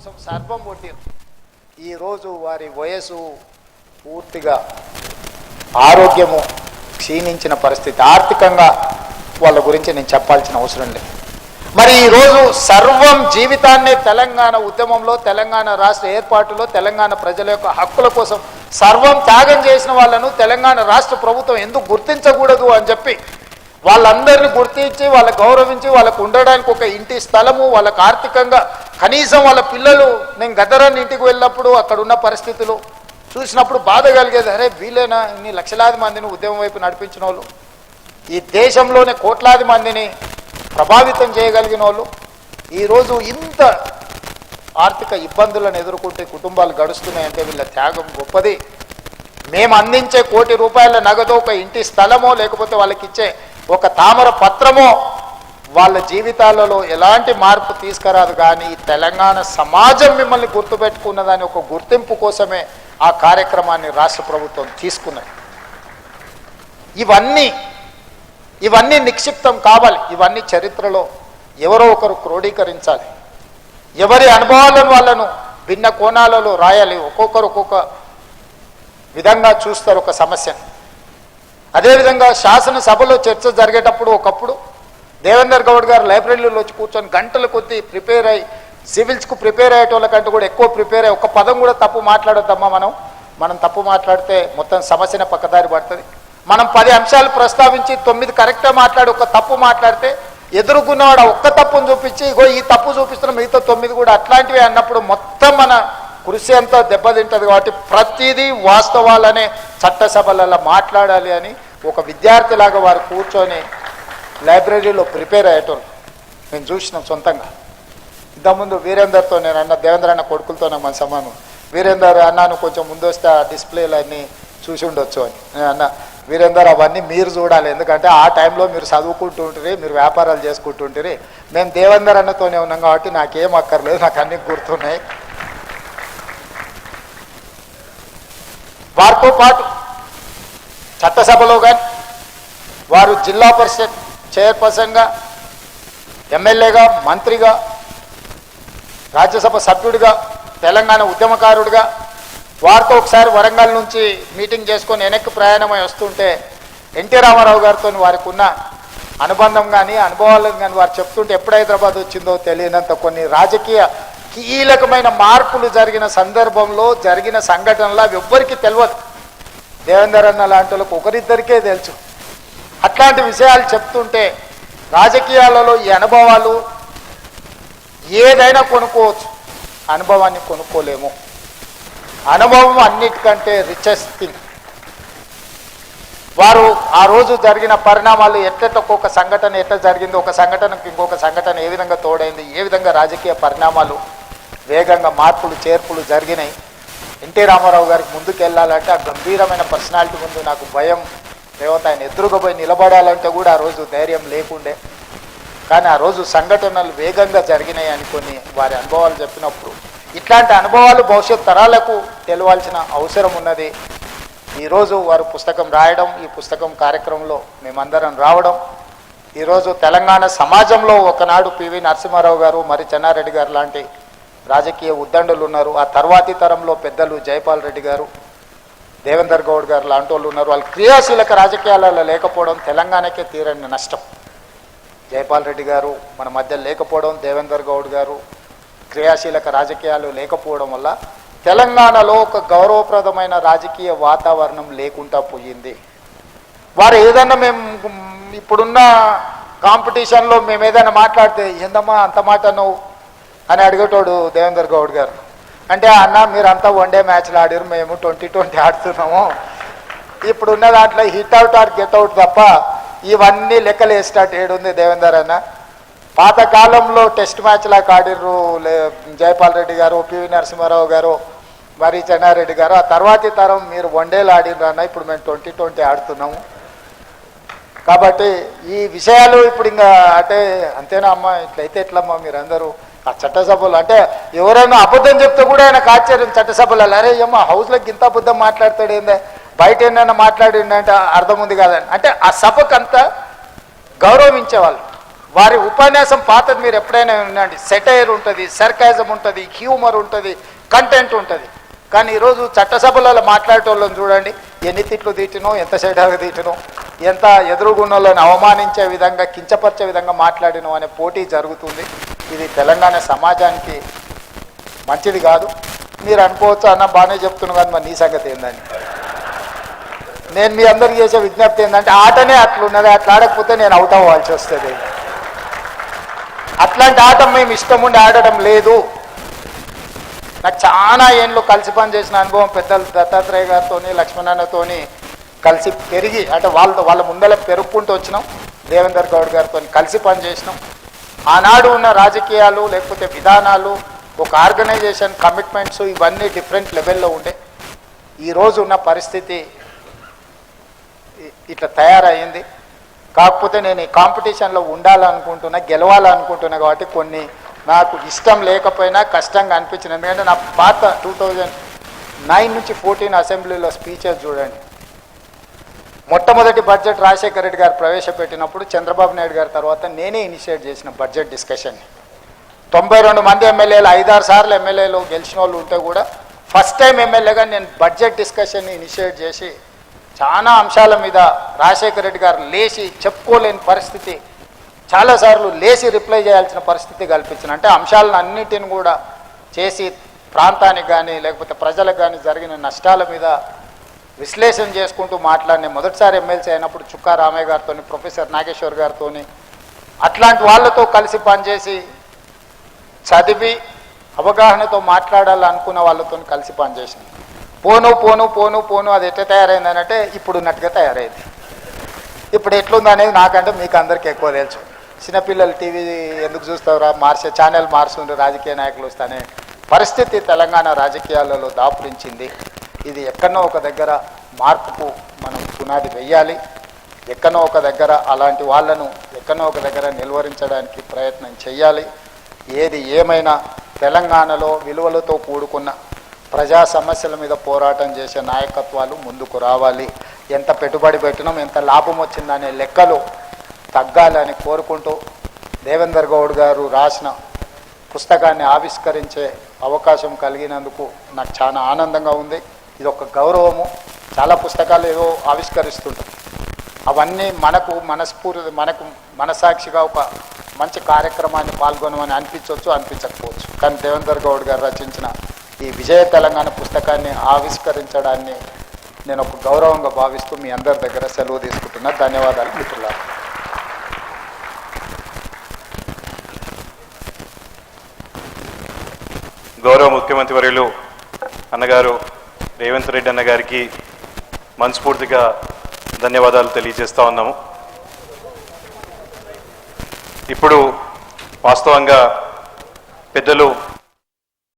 కోసం సర్వం కొట్టారు ఈరోజు వారి వయసు పూర్తిగా ఆరోగ్యము క్షీణించిన పరిస్థితి. ఆర్థికంగా వాళ్ళ గురించి నేను చెప్పాల్సిన అవసరం లేదు. మరి ఈరోజు సర్వం జీవితాన్నే తెలంగాణ ఉద్యమంలో తెలంగాణ రాష్ట్ర ఏర్పాటులో తెలంగాణ ప్రజల యొక్క హక్కుల కోసం సర్వం త్యాగం చేసిన వాళ్ళను తెలంగాణ రాష్ట్ర ప్రభుత్వం ఎందుకు గుర్తించకూడదు అని చెప్పి వాళ్ళందరినీ గుర్తించి వాళ్ళ గౌరవించి వాళ్ళకు ఉండడానికి ఒక ఇంటి స్థలము వాళ్ళకు ఆర్థికంగా కనీసం వాళ్ళ పిల్లలు నేను గదరాన్ని ఇంటికి వెళ్ళినప్పుడు అక్కడ ఉన్న పరిస్థితులు చూసినప్పుడు బాధ కలిగేది అరే వీలేనా ఇన్ని లక్షలాది మందిని ఉద్యమం వైపు నడిపించిన వాళ్ళు ఈ దేశంలోనే కోట్లాది మందిని ప్రభావితం చేయగలిగిన వాళ్ళు ఈరోజు ఇంత ఆర్థిక ఇబ్బందులను ఎదుర్కొంటే కుటుంబాలు గడుస్తున్నాయంటే వీళ్ళ త్యాగం గొప్పది. మేము అందించే కోటి రూపాయల నగదు ఒక ఇంటి స్థలమో లేకపోతే వాళ్ళకి ఇచ్చే ఒక తామర పత్రమో వాళ్ళ జీవితాలలో ఎలాంటి మార్పు తీసుకురాదు కానీ ఈ తెలంగాణ సమాజం మిమ్మల్ని గుర్తుపెట్టుకున్నదని ఒక గుర్తింపు కోసమే ఆ కార్యక్రమాన్ని రాష్ట్ర ప్రభుత్వం తీసుకున్నది. ఇవన్నీ ఇవన్నీ నిక్షిప్తం కావాలి. ఇవన్నీ చరిత్రలో ఎవరో ఒకరు క్రోడీకరించాలి. ఎవరి అనుభవాలను వాళ్ళను భిన్న కోణాలలో రాయాలి. ఒక్కొక్కరు ఒక్కొక్క విధంగా చూస్తారు ఒక సమస్యను. అదేవిధంగా శాసనసభలో చర్చ జరిగేటప్పుడు ఒకప్పుడు దేవేందర్ గౌడ్ గారు లైబ్రరీలో వచ్చి కూర్చొని గంటల కొద్దీ ప్రిపేర్ అయ్యి సివిల్స్కు ప్రిపేర్ అయ్యేటోళ్ళకంటే కూడా ఎక్కువ ప్రిపేర్ అయ్యి ఒక పదం కూడా తప్పు మాట్లాడొద్దమ్మా మనం. మనం తప్పు మాట్లాడితే మొత్తం సమస్యనే పక్కదారి పడుతుంది. మనం పది అంశాలు ప్రస్తావించి తొమ్మిది కరెక్ట్గా మాట్లాడి ఒక తప్పు మాట్లాడితే ఎదుర్కొన్నవాడు ఒక్క తప్పును చూపించి ఇగో ఈ తప్పు చూపిస్తున్న మిగతా తొమ్మిది కూడా అట్లాంటివి అన్నప్పుడు మొత్తం మన కృషి అంతా దెబ్బతింటుంది కాబట్టి ప్రతిదీ వాస్తవాలనే చట్టసభలలో మాట్లాడాలి అని ఒక విద్యార్థిలాగా వారు కూర్చొని లైబ్రరీలో ప్రిపేర్ అయ్యేటోళ్ళు. నేను చూసినాం సొంతంగా. ఇంతకుముందు వీరేందర్తో నేను అన్న దేవేంద్ర అన్న కొడుకులతో నాకు మన సమానం వీరేందర్ అన్నాను కొంచెం ముందు వస్తే ఆ డిస్ప్లేలు అన్నీ చూసి ఉండొచ్చు అని. నేను అన్న వీరేందర్ అవన్నీ మీరు చూడాలి. ఎందుకంటే ఆ టైంలో మీరు చదువుకుంటూ ఉంటుంది మీరు వ్యాపారాలు చేసుకుంటుంటారు మేము దేవేందర్ అన్నతోనే ఉన్నాం కాబట్టి నాకేం అక్కర్లేదు నాకు అన్నీ గుర్తున్నాయి. వారితో పాటు చట్టసభలో కానీ వారు జిల్లా పరిషత్ చైర్పర్సన్గా ఎమ్మెల్యేగా మంత్రిగా రాజ్యసభ సభ్యుడిగా తెలంగాణ ఉద్యమకారుడిగా వారితో ఒకసారి వరంగల్ నుంచి మీటింగ్ చేసుకొని వెనక్కి ప్రయాణమై వస్తుంటే ఎన్టీ రామారావు గారితో వారికి ఉన్న అనుబంధం కానీ అనుభవాలను కానీ వారు చెప్తుంటే ఎప్పుడు హైదరాబాద్ వచ్చిందో తెలియనంత కొన్ని రాజకీయ కీలకమైన మార్పులు జరిగిన సందర్భంలో జరిగిన సంఘటనలు అవి ఎవ్వరికీ తెలియదు దేవేందర్ అన్న లాంటి వాళ్ళకి ఒకరిద్దరికే తెలుసు. అట్లాంటి విషయాలు చెప్తుంటే రాజకీయాలలో ఈ అనుభవాలు ఏదైనా కొనుక్కోవచ్చు. అనుభవాన్ని కొనుక్కోలేము. అనుభవం అన్నిటికంటే రిచెస్ట్ థింగ్ వారు ఆ రోజు జరిగిన పరిణామాలు ఎట్లెట్ల ఒక్కొక్క సంఘటన ఎట్లా జరిగింది ఒక సంఘటనకు ఇంకొక సంఘటన ఏ విధంగా తోడైంది ఏ విధంగా రాజకీయ పరిణామాలు వేగంగా మార్పులు చేర్పులు జరిగినాయి. ఎన్టీ రామారావు గారికి ముందుకు వెళ్ళాలంటే ఆ గంభీరమైన పర్సనాలిటీ ముందు నాకు భయం లేకపోతే ఆయన ఎదురుగా పోయి నిలబడాలంటే కూడా ఆ రోజు ధైర్యం లేకుండే. కానీ ఆ రోజు సంఘటనలు వేగంగా జరిగినాయి అని కొన్ని వారి అనుభవాలు చెప్పినప్పుడు. ఇట్లాంటి అనుభవాలు భవిష్యత్ తరాలకు తెలవాల్సిన అవసరం ఉన్నది. ఈరోజు వారు పుస్తకం రాయడం ఈ పుస్తకం కార్యక్రమంలో మేమందరం రావడం. ఈరోజు తెలంగాణ సమాజంలో ఒకనాడు పివి నరసింహారావు గారు మరి చెన్నారెడ్డి గారు లాంటి రాజకీయ ఉద్దండులు ఉన్నారు. ఆ తర్వాతి తరంలో పెద్దలు జయపాల్ రెడ్డి గారు దేవేందర్ గౌడ్ గారు లాంటి వాళ్ళు ఉన్నారు. వాళ్ళు క్రియాశీలక రాజకీయాలలో లేకపోవడం తెలంగాణకే తీరని నష్టం. జయపాల్ రెడ్డి గారు మన మధ్య లేకపోవడం దేవేందర్ గౌడ్ గారు క్రియాశీలక రాజకీయాలు లేకపోవడం వల్ల తెలంగాణలో ఒక గౌరవప్రదమైన రాజకీయ వాతావరణం లేకుండా పోయింది. వారు ఏదన్నా మేము ఇప్పుడున్న కాంపిటీషన్లో మేము ఏదైనా మాట్లాడితే ఏందమ్మా అంత మాట నువ్వు అని అడిగేటోడు దేవేందర్ గౌడ్ గారు. అంటే అన్న మీరంతా వన్ డే మ్యాచ్లు ఆడారు మేము ట్వంటీ ట్వంటీ ఆడుతున్నాము. ఇప్పుడున్న దాంట్లో hit out or get out తప్ప ఇవన్నీ లెక్కలు వేసేటట్టు ఏడుంది దేవేందర్ అన్న. పాత కాలంలో టెస్ట్ మ్యాచ్లా ఆడిర్రు లే జయపాల్ రెడ్డి గారు పివి నరసింహారావు గారు మరి చెన్నారెడ్డి గారు. ఆ తర్వాతి తరం మీరు వన్డేలు ఆడినరు అన్న ఇప్పుడు మేము ట్వంటీ ట్వంటీ ఆడుతున్నాము. కాబట్టి ఈ విషయాలు ఇప్పుడు ఇంకా అంటే అంతేనా అమ్మా? ఇట్లయితే ఎట్లమ్మా మీరందరూ? ఆ చట్టసభలు అంటే ఎవరైనా అబద్ధం చెప్తే కూడా ఆయనకు ఆశ్చర్యం చట్టసభలు అరే ఏమో హౌస్లోకి ఇంత అబద్ధం మాట్లాడతాడు ఏందే? బయట ఏమైనా మాట్లాడిందంటే అర్థం ఉంది కాదని. అంటే ఆ సభకు అంతా గౌరవించేవాళ్ళు. వారి ఉపన్యాసం పాతది మీరు ఎప్పుడైనా వినండి. సెటైర్ ఉంటుంది సర్కాజం ఉంటుంది హ్యూమర్ ఉంటుంది కంటెంట్ ఉంటుంది. కానీ ఈరోజు చట్టసభలలో మాట్లాడేటోళ్ళని చూడండి. ఎన్ని తిట్లు తీటినో ఎంత సెటాగా తీటినో. ఎంత ఎదురుగున్నోళ్ళని అవమానించే విధంగా కించపరిచే విధంగా మాట్లాడినో అనే పోటీ జరుగుతుంది. ఇది తెలంగాణ సమాజానికి మంచిది కాదు. మీరు అనుకోవచ్చు అన్న బాగానే చెప్తున్నాను కానీ మరి నీ సంగతి ఏందని? నేను మీ అందరికి చేసే విజ్ఞప్తి ఏంటంటే ఆటనే అట్లున్నది అట్లా ఆడకపోతే నేను అవుట్ అవ్వాల్సి వస్తుంది. అట్లాంటి ఆట మేము ఇష్టం ఉండి ఆడడం లేదు. నాకు చాలా ఏండ్లు కలిసి పనిచేసిన అనుభవం పెద్దలు దత్తాత్రేయ గారితోని లక్ష్మణన్నతోని కలిసి పెరిగి అంటే వాళ్ళతో వాళ్ళ ముందర పెరుక్కుంటూ వచ్చినాం. దేవేందర్ గౌడ్ గారితో కలిసి పనిచేసినాం. ఆనాడు ఉన్న రాజకీయాలు లేకపోతే విధానాలు ఒక ఆర్గనైజేషన్ కమిట్మెంట్స్ ఇవన్నీ డిఫరెంట్ లెవెల్లో ఉండే. ఈరోజు ఉన్న పరిస్థితి ఇట్లా తయారయ్యింది. కాకపోతే నేను ఈ కాంపిటీషన్లో ఉండాలనుకుంటున్నా గెలవాలనుకుంటున్నా కాబట్టి కొన్ని నాకు ఇష్టం లేకపోయినా కష్టంగా అనిపించింది. ఎందుకంటే నా పాత టూ థౌజండ్ నైన్ నుంచి ఫోర్టీన్ అసెంబ్లీలో స్పీచెస్ చూడండి. మొట్టమొదటి బడ్జెట్ రాజశేఖర రెడ్డి గారు ప్రవేశపెట్టినప్పుడు చంద్రబాబు నాయుడు గారి తర్వాత నేనే ఇనిషియేట్ చేసిన బడ్జెట్ డిస్కషన్ని తొంభై రెండు మంది ఎమ్మెల్యేలు ఐదారు సార్లు ఎమ్మెల్యేలు గెలిచిన వాళ్ళు ఉంటే కూడా ఫస్ట్ టైం ఎమ్మెల్యేగా నేను బడ్జెట్ డిస్కషన్ని ఇనిషియేట్ చేసి చాలా అంశాల మీద రాజశేఖర రెడ్డి గారు లేచి చెప్పుకోలేని పరిస్థితి చాలాసార్లు లేచి రిప్లై చేయాల్సిన పరిస్థితి కల్పించిన. అంటే అంశాలను అన్నిటిని కూడా చేసి ప్రాంతానికి కానీ లేకపోతే ప్రజలకు కానీ జరిగిన నష్టాల మీద విశ్లేషణ చేసుకుంటూ మాట్లాడిన మొదటిసారి ఎమ్మెల్సీ అయినప్పుడు చుక్కా రామయ్య గారితో ప్రొఫెసర్ నాగేశ్వర్ గారితో అట్లాంటి వాళ్ళతో కలిసి పనిచేసి చదివి అవగాహనతో మాట్లాడాలనుకున్న వాళ్ళతో కలిసి పనిచేసింది పోను పోను పోను పోను అది ఎట్లా తయారైంది అంటే ఇప్పుడు ఉన్నట్టుగా తయారైంది. ఇప్పుడు ఎట్లుంది అనేది నాకంటే మీకు అందరికీ ఎక్కువ తెలుసు. చిన్నపిల్లలు టీవీ ఎందుకు చూస్తావురా? మార్చే ఛానల్ మార్చుండ్రు రాజకీయ నాయకులు వస్తానే పరిస్థితి తెలంగాణ రాజకీయాలలో దాపురించింది. ఇది ఎక్కడో ఒక దగ్గర మార్పుకు మనం పునాది వెయ్యాలి ఎక్కడో ఒక దగ్గర అలాంటి వాళ్ళను ఎక్కడో ఒక దగ్గర నిలువరించడానికి ప్రయత్నం చేయాలి. ఏది ఏమైనా తెలంగాణలో విలువలతో కూడుకున్న ప్రజా సమస్యల మీద పోరాటం చేసే నాయకత్వాలు ముందుకు రావాలి. ఎంత పెట్టుబడి పెట్టినాం ఎంత లాభం వచ్చిందనే లెక్కలు తగ్గాలని కోరుకుంటూ దేవేందర్ గౌడ్ గారు రాసిన పుస్తకాన్ని ఆవిష్కరించే అవకాశం కలిగినందుకు నాకు చాలా ఆనందంగా ఉంది. ఇది ఒక గౌరవము. చాలా పుస్తకాలు ఏదో ఆవిష్కరిస్తుంటాం అవన్నీ మనకు మనస్ఫూర్తి మనకు మనసాక్షిగా ఒక మంచి కార్యక్రమాన్ని పాల్గొనమని అనిపించవచ్చు అనిపించకపోవచ్చు. కానీ దేవేందర్ గౌడ్ గారు రచించిన ఈ విజయ తెలంగాణ పుస్తకాన్ని ఆవిష్కరించడాన్ని నేను ఒక గౌరవంగా భావిస్తూ మీ అందరి దగ్గర సెలవు తీసుకుంటున్నా. ధన్యవాదాలు మిత్రులారా. గౌరవ ముఖ్యమంత్రి వర్యులు అన్నగారు రేవంత్ రెడ్డి అన్న గారికి మనస్ఫూర్తిగా ధన్యవాదాలు తెలియజేస్తూ ఉన్నాము. ఇప్పుడు వాస్తవంగా పెద్దలు